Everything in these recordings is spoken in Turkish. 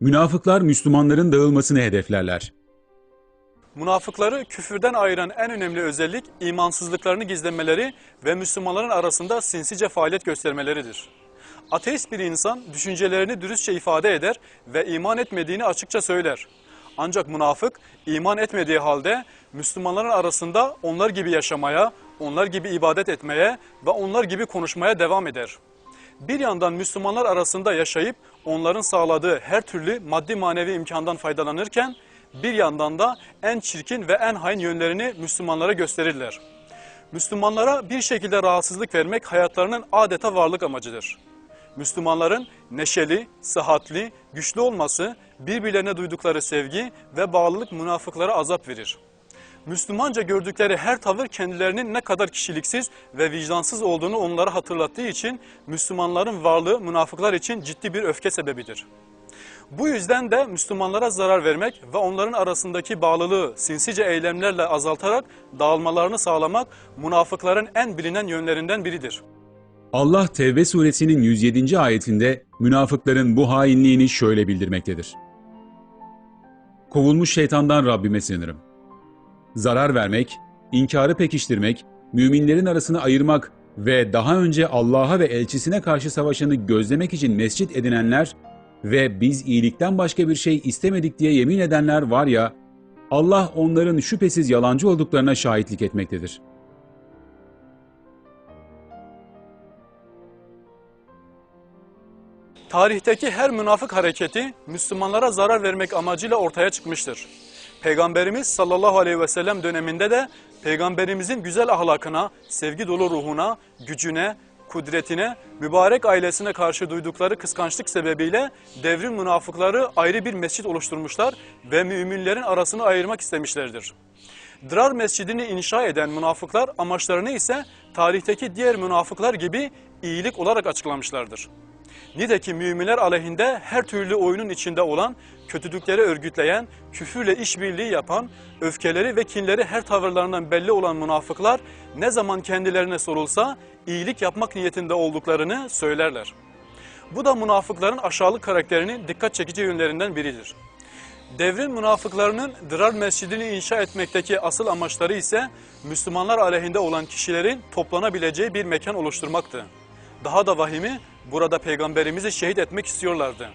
Münafıklar Müslümanların dağılmasını hedeflerler. Münafıkları küfürden ayıran en önemli özellik imansızlıklarını gizlemeleri ve Müslümanların arasında sinsice faaliyet göstermeleridir. Ateist bir insan düşüncelerini dürüstçe ifade eder ve iman etmediğini açıkça söyler. Ancak münafık iman etmediği halde Müslümanların arasında onlar gibi yaşamaya, onlar gibi ibadet etmeye ve onlar gibi konuşmaya devam eder. Bir yandan Müslümanlar arasında yaşayıp onların sağladığı her türlü maddi manevi imkandan faydalanırken bir yandan da en çirkin ve en hain yönlerini Müslümanlara gösterirler. Müslümanlara bir şekilde rahatsızlık vermek hayatlarının adeta varlık amacıdır. Müslümanların neşeli, sıhhatli, güçlü olması, birbirlerine duydukları sevgi ve bağlılık münafıklara azap verir. Müslümanca gördükleri her tavır kendilerinin ne kadar kişiliksiz ve vicdansız olduğunu onlara hatırlattığı için Müslümanların varlığı münafıklar için ciddi bir öfke sebebidir. Bu yüzden de Müslümanlara zarar vermek ve onların arasındaki bağlılığı sinsice eylemlerle azaltarak dağılmalarını sağlamak münafıkların en bilinen yönlerinden biridir. Allah Tevbe suresinin 107. ayetinde münafıkların bu hainliğini şöyle bildirmektedir. Kovulmuş şeytandan Rabbime sığınırım. Zarar vermek, inkarı pekiştirmek, müminlerin arasını ayırmak ve daha önce Allah'a ve elçisine karşı savaşanı gözlemek için mescit edinenler ve biz iyilikten başka bir şey istemedik diye yemin edenler var ya, Allah onların şüphesiz yalancı olduklarına şahitlik etmektedir. Tarihteki her münafık hareketi Müslümanlara zarar vermek amacıyla ortaya çıkmıştır. Peygamberimiz sallallahu aleyhi ve sellem döneminde de Peygamberimizin güzel ahlakına, sevgi dolu ruhuna, gücüne, kudretine, mübarek ailesine karşı duydukları kıskançlık sebebiyle devrin münafıkları ayrı bir mescit oluşturmuşlar ve müminlerin arasını ayırmak istemişlerdir. Dırar mescidini inşa eden münafıklar amaçlarını ise tarihteki diğer münafıklar gibi iyilik olarak açıklamışlardır. Nitekim müminler aleyhinde her türlü oyunun içinde olan, kötülükleri örgütleyen, küfürle işbirliği yapan, öfkeleri ve kinleri her tavırlarından belli olan münafıklar ne zaman kendilerine sorulsa iyilik yapmak niyetinde olduklarını söylerler. Bu da münafıkların aşağılık karakterinin dikkat çekici yönlerinden biridir. Devrin münafıklarının Dırar Mescidini inşa etmekteki asıl amaçları ise Müslümanlar aleyhinde olan kişilerin toplanabileceği bir mekan oluşturmaktı. Daha da vahimi burada peygamberimizi şehit etmek istiyorlardı.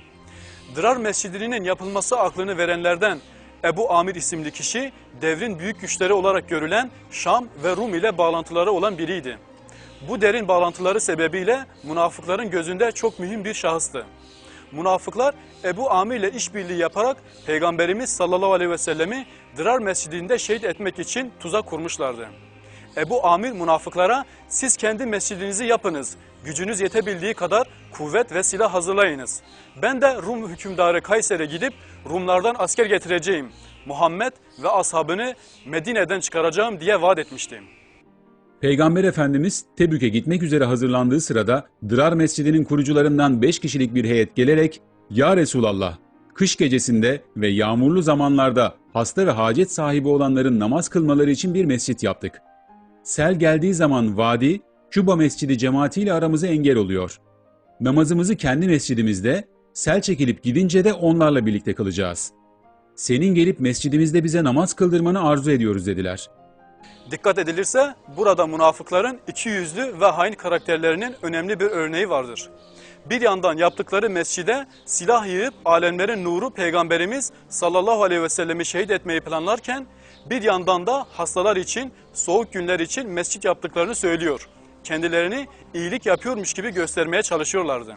Dırar Mescidi'nin yapılması aklını verenlerden Ebu Amir isimli kişi devrin büyük güçleri olarak görülen Şam ve Rum ile bağlantıları olan biriydi. Bu derin bağlantıları sebebiyle münafıkların gözünde çok mühim bir şahıstı. Münafıklar Ebu Amir ile işbirliği yaparak Peygamberimiz sallallahu aleyhi ve sellemi Dırar Mescidi'nde şehit etmek için tuzak kurmuşlardı. Ebu Amir münafıklara siz kendi mescidinizi yapınız, gücünüz yetebildiği kadar kuvvet ve silah hazırlayınız. Ben de Rum hükümdarı Kayser'e gidip Rumlardan asker getireceğim. Muhammed ve ashabını Medine'den çıkaracağım diye vaat etmiştim. Peygamber Efendimiz Tebük'e gitmek üzere hazırlandığı sırada Dırar Mescidi'nin kurucularından 5 kişilik bir heyet gelerek ''Ya Resulallah, kış gecesinde ve yağmurlu zamanlarda hasta ve hacet sahibi olanların namaz kılmaları için bir mescit yaptık. Sel geldiği zaman vadi, Küba Mescidi cemaatiyle aramıza engel oluyor. Namazımızı kendi mescidimizde, sel çekilip gidince de onlarla birlikte kılacağız. Senin gelip mescidimizde bize namaz kıldırmanı arzu ediyoruz dediler.'' Dikkat edilirse burada münafıkların iki yüzlü ve hain karakterlerinin önemli bir örneği vardır. Bir yandan yaptıkları mescide silah yığıp alemlerin nuru peygamberimiz sallallahu aleyhi ve sellemi şehit etmeyi planlarken bir yandan da hastalar için soğuk günler için mescit yaptıklarını söylüyor. Kendilerini iyilik yapıyormuş gibi göstermeye çalışıyorlardı.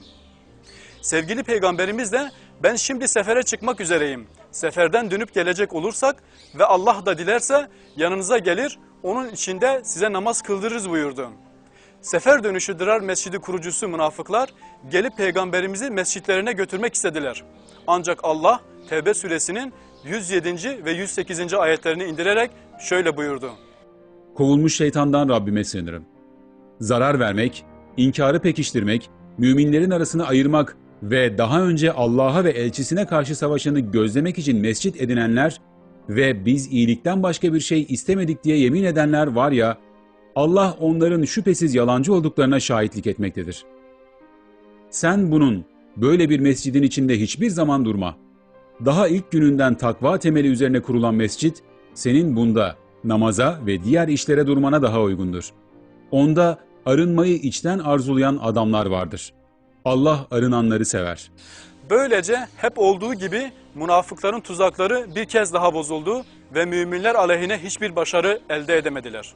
Sevgili peygamberimiz de ben şimdi sefere çıkmak üzereyim. Seferden dönüp gelecek olursak ve Allah da dilerse yanınıza gelir onun içinde size namaz kıldırırız buyurdu. Sefer dönüşü Dırar Mescidi kurucusu münafıklar gelip peygamberimizi mescitlerine götürmek istediler. Ancak Allah Tevbe suresinin 107. ve 108. ayetlerini indirerek şöyle buyurdu. Kovulmuş şeytandan Rabbime sığınırım. Zarar vermek, inkarı pekiştirmek, müminlerin arasını ayırmak ve daha önce Allah'a ve elçisine karşı savaşanı gözlemek için mescit edinenler ve biz iyilikten başka bir şey istemedik diye yemin edenler var ya, Allah onların şüphesiz yalancı olduklarına şahitlik etmektedir. Sen bunun, böyle bir mescidin içinde hiçbir zaman durma. Daha ilk gününden takva temeli üzerine kurulan mescit, senin bunda namaza ve diğer işlere durmana daha uygundur. Onda arınmayı içten arzulayan adamlar vardır. Allah arınanları sever. Böylece hep olduğu gibi münafıkların tuzakları bir kez daha bozuldu ve müminler aleyhine hiçbir başarı elde edemediler.